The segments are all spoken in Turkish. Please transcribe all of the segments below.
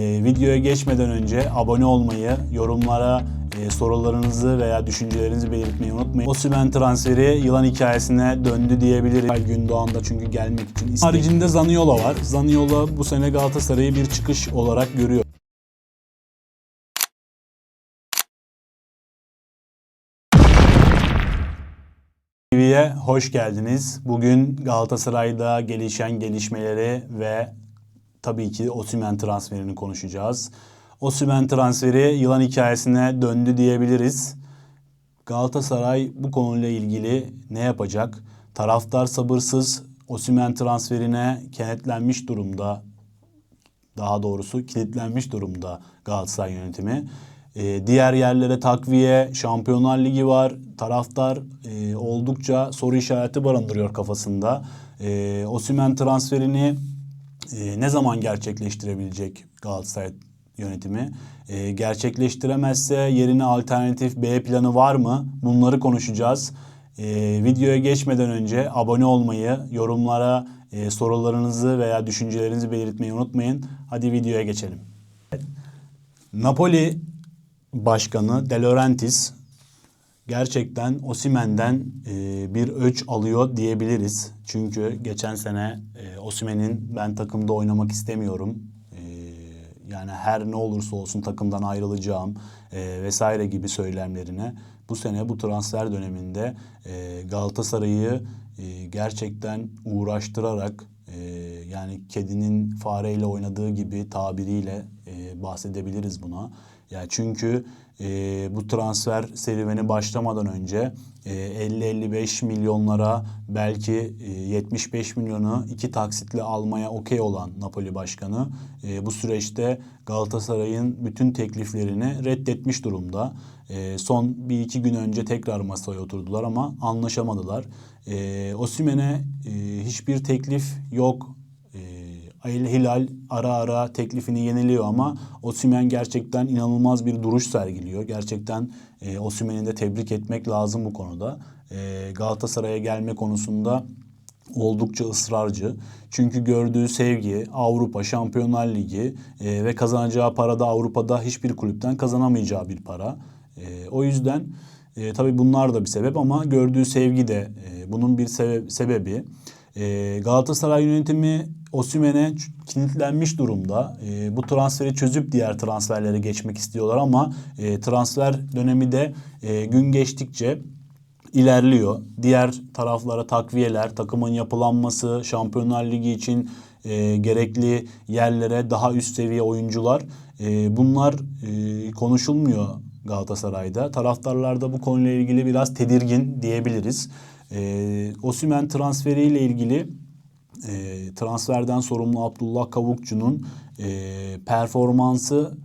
Ee, videoya geçmeden önce abone olmayı, yorumlara e, sorularınızı veya düşüncelerinizi belirtmeyi unutmayın. Osimhen transferi yılan hikayesine döndü diyebiliriz. Gündoğan'da çünkü gelmek için. istek- Haricinde Zaniola var. Zaniola bu sene Galatasaray'ı bir çıkış olarak görüyor. TV'ye hoş geldiniz. Bugün Galatasaray'da gelişen gelişmeleri ve tabii ki Osimhen transferini konuşacağız. Osimhen transferi yılan hikayesine döndü diyebiliriz. Galatasaray bu konuyla ilgili ne yapacak? Taraftar sabırsız. Osimhen transferine kenetlenmiş durumda. Daha doğrusu kilitlenmiş durumda Galatasaray yönetimi. Ee, diğer yerlere takviye, Şampiyonlar Ligi var. Taraftar e, oldukça soru işareti barındırıyor kafasında. Ee, Osimhen transferini e, ne zaman gerçekleştirebilecek Galatasaray yönetimi? E, gerçekleştiremezse yerine alternatif B planı var mı? Bunları konuşacağız. E, videoya geçmeden önce abone olmayı, yorumlara e, sorularınızı veya düşüncelerinizi belirtmeyi unutmayın. Hadi videoya geçelim. Napoli Başkanı De Laurentiis gerçekten Osimen'den e, bir öç alıyor diyebiliriz. Çünkü geçen sene e, Osimen'in ben takımda oynamak istemiyorum. e, yani her ne olursa olsun takımdan ayrılacağım e, vesaire gibi söylemlerine bu sene bu transfer döneminde e, Galatasaray'ı e, gerçekten uğraştırarak e, yani kedinin fareyle oynadığı gibi tabiriyle e, bahsedebiliriz buna. Ya çünkü e, bu transfer serüveni başlamadan önce e, 50-55 milyonlara belki e, 75 milyonu iki taksitle almaya okey olan Napoli başkanı e, bu süreçte Galatasaray'ın bütün tekliflerini reddetmiş durumda. E, son bir iki gün önce tekrar masaya oturdular ama anlaşamadılar. E, Osimhen'e e, hiçbir teklif yok. El Hilal ara ara teklifini yeniliyor ama Osimhen gerçekten inanılmaz bir duruş sergiliyor. Gerçekten e, Osimhen'i de tebrik etmek lazım bu konuda. E, Galatasaray'a gelme konusunda oldukça ısrarcı. Çünkü gördüğü sevgi Avrupa Şampiyonlar Ligi e, ve kazanacağı para da Avrupa'da hiçbir kulüpten kazanamayacağı bir para. E, o yüzden e, tabii bunlar da bir sebep ama gördüğü sevgi de e, bunun bir sebe- sebebi. E, Galatasaray yönetimi Osimhen'e kilitlenmiş durumda. E, bu transferi çözüp diğer transferlere geçmek istiyorlar ama e, transfer dönemi de e, gün geçtikçe ilerliyor. Diğer taraflara takviyeler, takımın yapılanması, Şampiyonlar Ligi için e, gerekli yerlere daha üst seviye oyuncular e, bunlar e, konuşulmuyor Galatasaray'da. Taraftarlar da bu konuyla ilgili biraz tedirgin diyebiliriz. E, Osimhen transferiyle ilgili e, transferden sorumlu Abdullah Kavukçu'nun e, performansı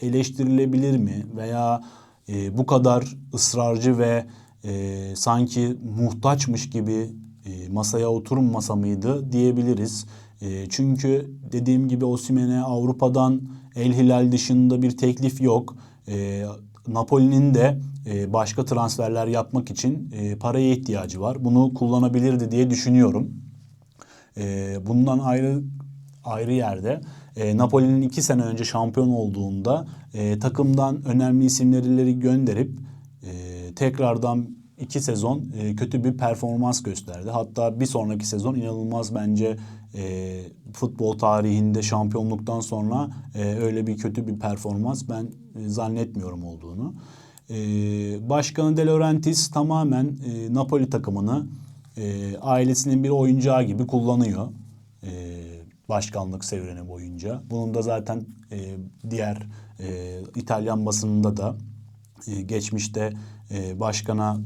eleştirilebilir mi? Veya e, bu kadar ısrarcı ve e, sanki muhtaçmış gibi e, masaya oturmasa mıydı diyebiliriz. E, çünkü dediğim gibi Osimhen'e Avrupa'dan El Hilal dışında bir teklif yok. E, Napoli'nin de e, başka transferler yapmak için e, paraya ihtiyacı var. Bunu kullanabilirdi diye düşünüyorum. E, bundan ayrı ayrı yerde e, Napoli'nin iki sene önce şampiyon olduğunda takımdan önemli isimleri gönderip tekrardan iki sezon kötü bir performans gösterdi. Hatta bir sonraki sezon inanılmaz bence e, futbol tarihinde şampiyonluktan sonra e, öyle bir kötü bir performans ben e, zannetmiyorum olduğunu. E, Başkanı De Laurentiis tamamen e, Napoli takımını e, ailesinin bir oyuncağı gibi kullanıyor. E, başkanlık sevreni boyunca. Bunun da zaten e, diğer e, İtalyan basınında da e, geçmişte e, başkana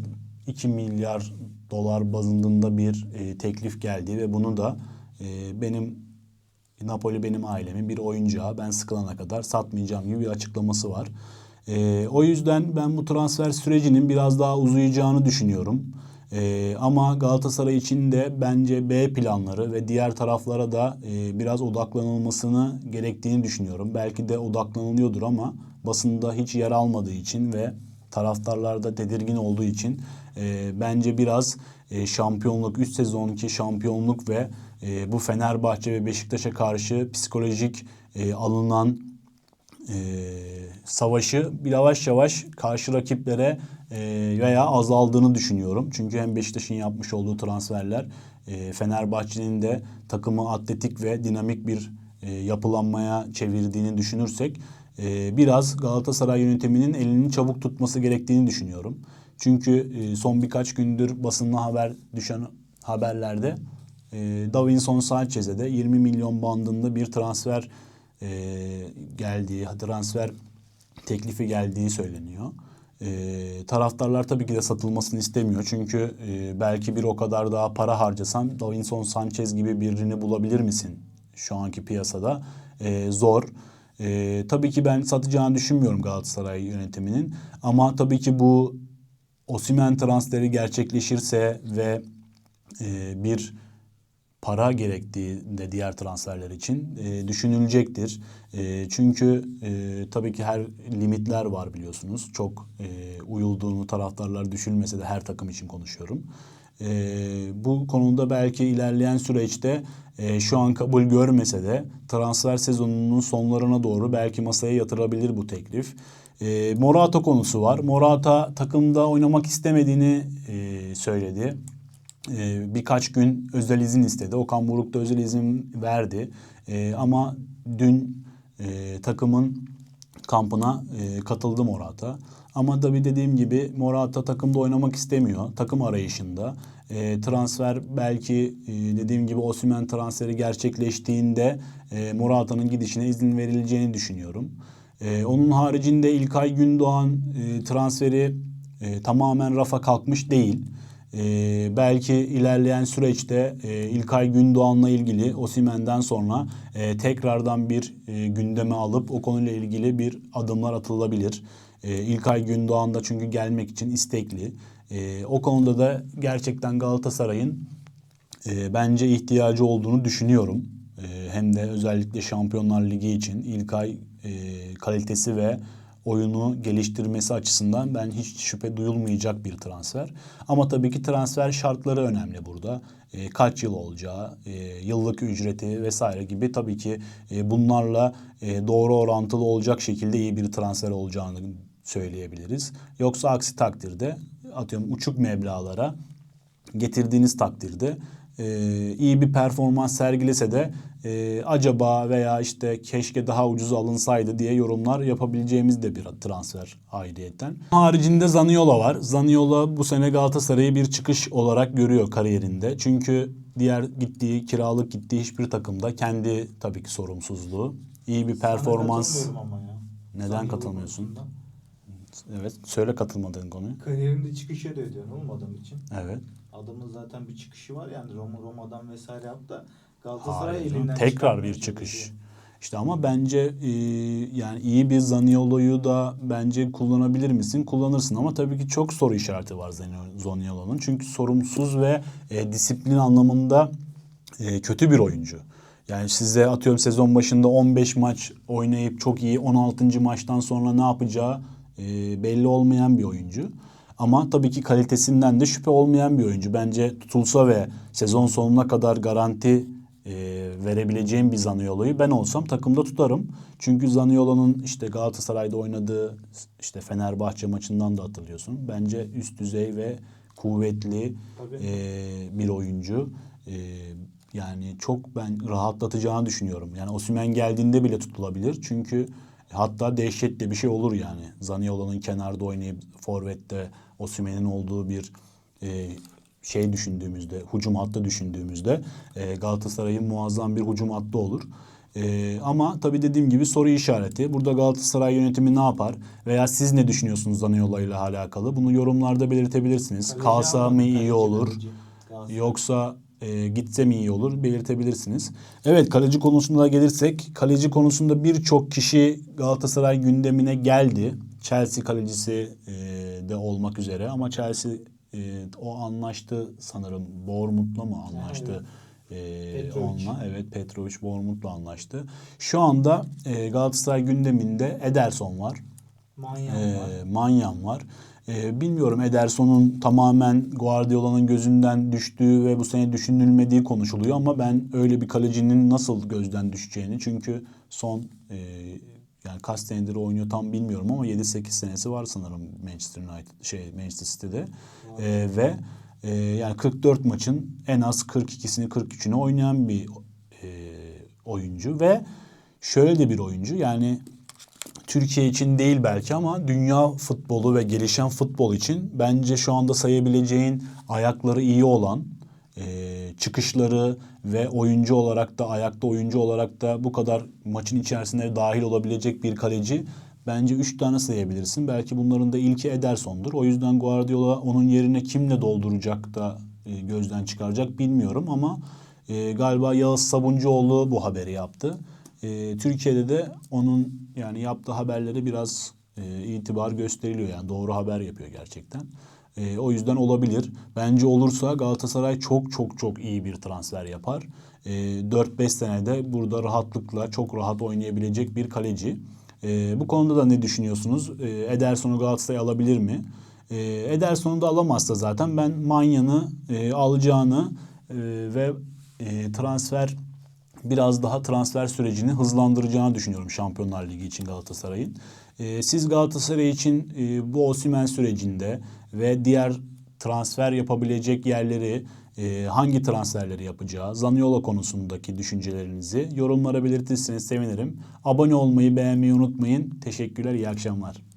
2 milyar dolar bazındında bir e, teklif geldi ve bunu da e, benim Napoli benim ailemin bir oyuncağı ben sıkılana kadar satmayacağım gibi bir açıklaması var. E, o yüzden ben bu transfer sürecinin biraz daha uzayacağını düşünüyorum. E, ama Galatasaray için de bence B planları ve diğer taraflara da e, biraz odaklanılmasını gerektiğini düşünüyorum. Belki de odaklanılıyordur ama basında hiç yer almadığı için ve taraftarlarda tedirgin olduğu için e, bence biraz e, şampiyonluk, 3 sezonki şampiyonluk ve e, bu Fenerbahçe ve Beşiktaş'a karşı psikolojik e, alınan e, savaşı yavaş yavaş karşı rakiplere e, veya azaldığını düşünüyorum. Çünkü hem Beşiktaş'ın yapmış olduğu transferler e, Fenerbahçe'nin de takımı atletik ve dinamik bir e, yapılanmaya çevirdiğini düşünürsek e, biraz Galatasaray yönetiminin elini çabuk tutması gerektiğini düşünüyorum. Çünkü e, son birkaç gündür basında haber düşen haberlerde e, Davinson Sanchez'e de 20 milyon bandında bir transfer e, geldiği, transfer teklifi geldiği söyleniyor. E, taraftarlar tabii ki de satılmasını istemiyor. Çünkü e, belki bir o kadar daha para harcasan Davinson Sanchez gibi birini bulabilir misin şu anki piyasada? E, zor. E, tabii ki ben satacağını düşünmüyorum Galatasaray yönetiminin. Ama tabii ki bu Osimhen transferi gerçekleşirse ve e, bir para gerektiğinde diğer transferler için e, düşünülecektir. E, çünkü e, tabii ki her limitler var biliyorsunuz. Çok e, uyulduğunu taraftarlar düşünmese de her takım için konuşuyorum. E, bu konuda belki ilerleyen süreçte e, şu an kabul görmese de transfer sezonunun sonlarına doğru belki masaya yatırabilir bu teklif. E, Morata konusu var. Morata takımda oynamak istemediğini e, söyledi. E, birkaç gün özel izin istedi. Okan Buruk da özel izin verdi. E, ama dün e, takımın kampına e, katıldı Morata. Ama tabii dediğim gibi Morata takımda oynamak istemiyor. Takım arayışında. E, transfer belki e, dediğim gibi Osimhen transferi gerçekleştiğinde e, Morata'nın gidişine izin verileceğini düşünüyorum. E, onun haricinde İlkay Gündoğan e, transferi e, tamamen rafa kalkmış değil. E, belki ilerleyen süreçte e, İlkay Gündoğan'la ilgili Osimhen'den sonra e, tekrardan bir e, gündeme alıp o konuyla ilgili bir adımlar atılabilir. E, İlkay Gündoğan da çünkü gelmek için istekli. E, o konuda da gerçekten Galatasaray'ın e, bence ihtiyacı olduğunu düşünüyorum. E, hem de özellikle Şampiyonlar Ligi için İlkay e, kalitesi ve oyunu geliştirmesi açısından ben hiç şüphe duyulmayacak bir transfer. Ama tabii ki transfer şartları önemli burada. E, kaç yıl olacağı, e, yıllık ücreti vesaire gibi tabii ki e, bunlarla e, doğru orantılı olacak şekilde iyi bir transfer olacağını söyleyebiliriz. Yoksa aksi takdirde atıyorum uçuk meblağlara getirdiğiniz takdirde e, iyi bir performans sergilese de e, acaba veya işte keşke daha ucuz alınsaydı diye yorumlar yapabileceğimiz de bir transfer aidiyeten. Haricinde Zaniola var. Zaniola bu sene Galatasaray'ı bir çıkış olarak görüyor kariyerinde. Çünkü diğer gittiği kiralık gittiği hiçbir takımda kendi tabii ki sorumsuzluğu iyi bir performans. Neden katılmıyorsun? konusunda. Evet söyle katılmadığın konuyu. Kariyerinde çıkış arıyor diyorsun oğlum adam için. Evet. Adamın zaten bir çıkışı var yani Roma, Roma'dan vesaire yaptı da Galatasaray Hayır elinden tekrar bir çıkış. çalışıyor. İşte ama bence e, yani iyi bir Zaniolo'yu da bence kullanabilir misin? Kullanırsın ama tabii ki çok soru işareti var Zani- Zaniolo'nun. Çünkü sorumsuz ve e, disiplin anlamında e, kötü bir oyuncu. Yani size atıyorum sezon başında 15 maç oynayıp çok iyi 16. maçtan sonra ne yapacağı e, belli olmayan bir oyuncu. Ama tabii ki kalitesinden de şüphe olmayan bir oyuncu. Bence tutulsa ve sezon sonuna kadar garanti e, verebileceğim bir Zaniolo'yu ben olsam takımda tutarım. Çünkü Zaniolo'nun işte Galatasaray'da oynadığı işte Fenerbahçe maçından da hatırlıyorsun. Bence üst düzey ve kuvvetli Tabii. e, bir oyuncu. E, yani çok ben rahatlatacağını düşünüyorum. Yani Osimhen geldiğinde bile tutulabilir. Çünkü hatta dehşetli bir şey olur yani. Zaniolo'nun kenarda oynayıp forvette Osimhen'in olduğu bir e, şey düşündüğümüzde, hücum hattı düşündüğümüzde e, Galatasaray'ın muazzam bir hücum hattı olur. E, ama tabii dediğim gibi soru işareti. Burada Galatasaray yönetimi ne yapar? Veya siz ne düşünüyorsunuz Zaniolo ile alakalı? Bunu yorumlarda belirtebilirsiniz. Kaleci Kalsa mı iyi olur? kaleci. Yoksa e, gitse mi iyi olur belirtebilirsiniz. Evet kaleci konusunda gelirsek kaleci konusunda birçok kişi Galatasaray gündemine geldi. Chelsea kalecisi e, de olmak üzere ama Chelsea e, o anlaştı sanırım Bournemouth'la mı anlaştı? E, Petrovic. onunla evet Petrovic Bournemouth'la anlaştı. Şu anda e, Galatasaray gündeminde Ederson var. Manyak Ee, var. Manyan var. Ee, bilmiyorum Ederson'un tamamen Guardiola'nın gözünden düştüğü ve bu sene düşünülmediği konuşuluyor ama ben öyle bir kalecinin nasıl gözden düşeceğini çünkü son e, yani kaç senedir oynuyor tam bilmiyorum ama 7-8 senesi var sanırım Manchester United şey Manchester City'de. Ee, ve e, yani 44 maçın en az 42'sini 43'ünü oynayan bir e, oyuncu ve şöyle de bir oyuncu. Yani Türkiye için değil belki ama dünya futbolu ve gelişen futbol için bence şu anda sayabileceğin ayakları iyi olan, e, çıkışları ve oyuncu olarak da ayakta oyuncu olarak da bu kadar maçın içerisinde dahil olabilecek bir kaleci bence 3 tane sayabilirsin. Belki bunların da ilki Ederson'dur. O yüzden Guardiola onun yerine kimle dolduracak da e, gözden çıkaracak bilmiyorum ama e, galiba Yağız Sabuncuoğlu bu haberi yaptı. E, Türkiye'de de onun yani yaptığı haberlere biraz e, itibar gösteriliyor. Yani doğru haber yapıyor gerçekten. E, o yüzden olabilir. Bence olursa Galatasaray çok çok çok iyi bir transfer yapar. E, 4-5 senede burada rahatlıkla çok rahat oynayabilecek bir kaleci. E, bu konuda da ne düşünüyorsunuz? E, Ederson'u Galatasaray alabilir mi? E, Ederson'u da alamazsa zaten ben Manya'nı e, alacağını e, ve e, transfer biraz daha transfer sürecini hızlandıracağını düşünüyorum Şampiyonlar Ligi için Galatasaray'ın. Ee, siz Galatasaray için e, bu Osimhen sürecinde ve diğer transfer yapabilecek yerleri e, hangi transferleri yapacağı, Zaniolo konusundaki düşüncelerinizi yorumlara belirtirseniz sevinirim. Abone olmayı, beğenmeyi unutmayın. Teşekkürler, iyi akşamlar.